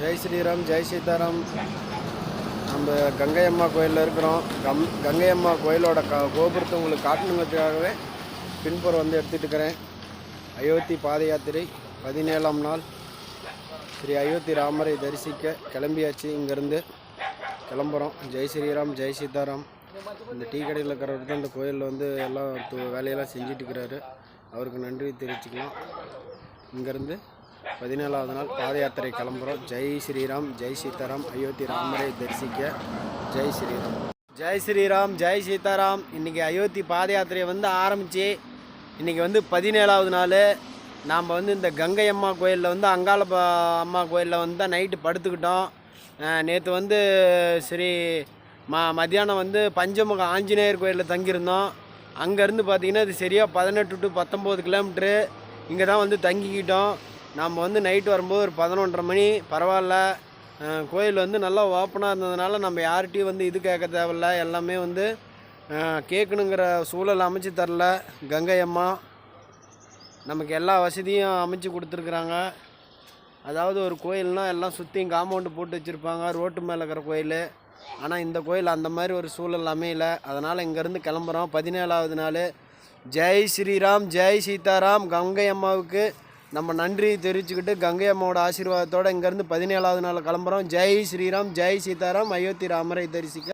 ஜெய் ஸ்ரீராம் ஜெய் சீதாராம். நம்ம கங்கை அம்மா கோயிலில் இருக்கிறோம். கம் கங்கை அம்மா கோயிலோட க கோபுரத்தை உங்களுக்கு காட்டணுங்கிறதுக்காகவே பின்புறம் வந்து எடுத்துகிட்டு இருக்கிறேன் அயோத்தி பாத யாத்திரை பதினேழாம் நாள். ஸ்ரீ அயோத்தி ராமரை தரிசிக்க கிளம்பியாச்சு இங்கேருந்து. கிளம்புறோம். ஜெய் ஸ்ரீராம் ஜெய் சீதாராம். இந்த டீ கடையில் இருக்கிறவர் தான் இந்த கோயிலில் வந்து எல்லாம் வேலையெல்லாம் செஞ்சுட்டு இருக்கிறாரு அவருக்கு நன்றி தெரிவிச்சுக்கலாம். இங்கேருந்து பதினேழாவது நாள் பாத யாத்திரை கிளம்புறோம். ஜெய் ஸ்ரீராம் ஜெய் சீதாராம் அயோத்தி ராமரை தரிசிக்க ஜெய் ஸ்ரீராம். ஜெய் ஸ்ரீராம் ஜெய் சீதாராம். இன்றைக்கி அயோத்தி பாத யாத்திரையை வந்து ஆரம்பித்து இன்றைக்கி வந்து பதினேழாவது நாள். நாம் வந்து இந்த கங்கை அம்மா கோயிலில் வந்து அங்காள அம்மா கோயிலில் வந்து தான் நைட்டு படுத்துக்கிட்டோம். நேற்று வந்து ஸ்ரீ ம மத்தியானம் வந்து பஞ்சமுக ஆஞ்சநேயர் கோயிலில் தங்கியிருந்தோம். அங்கேருந்து பார்த்தீங்கன்னா இது சரியாக பதினெட்டு டு பத்தொம்போது கிலோமீட்ரு இங்கே தான் வந்து தங்கிக்கிட்டோம். நாம் வந்து நைட்டு வரும்போது ஒரு பதினொன்றரை மணி பரவாயில்ல. கோயில் வந்து நல்லா ஓப்பனாக இருந்ததுனால நம்ம யார்கிட்டையும் வந்து இது கேட்க தேவையில்ல. எல்லாமே வந்து கேட்கணுங்கிற சூழல் அமைச்சு தரல. கங்கை அம்மா நமக்கு எல்லா வசதியும் அமைச்சு கொடுத்துருக்குறாங்க. அதாவது ஒரு கோயில்னால் எல்லாம் சுற்றியும் காம்பவுண்டு போட்டு வச்சுருப்பாங்க. ரோட்டு மேலே இருக்கிற கோயில். ஆனால் இந்த கோயில் அந்த மாதிரி ஒரு சூழல் அமையல. அதனால் இங்கேருந்து கிளம்புறோம். பதினேழாவது நாள். ஜெய் ஸ்ரீராம் ஜெய் சீதாராம் கங்கை அம்மாவுக்கு நம்ம நன்றியை தெரிவிச்சுக்கிட்டு கங்கை அம்மாவோட ஆசீர்வாதத்தோடு இங்கேருந்து பதினேழாவது நாள் கிளம்புறோம். ஜெய் ஸ்ரீராம் ஜெய் சீதாராம் அயோத்தி ராமரை தரிசிக்க.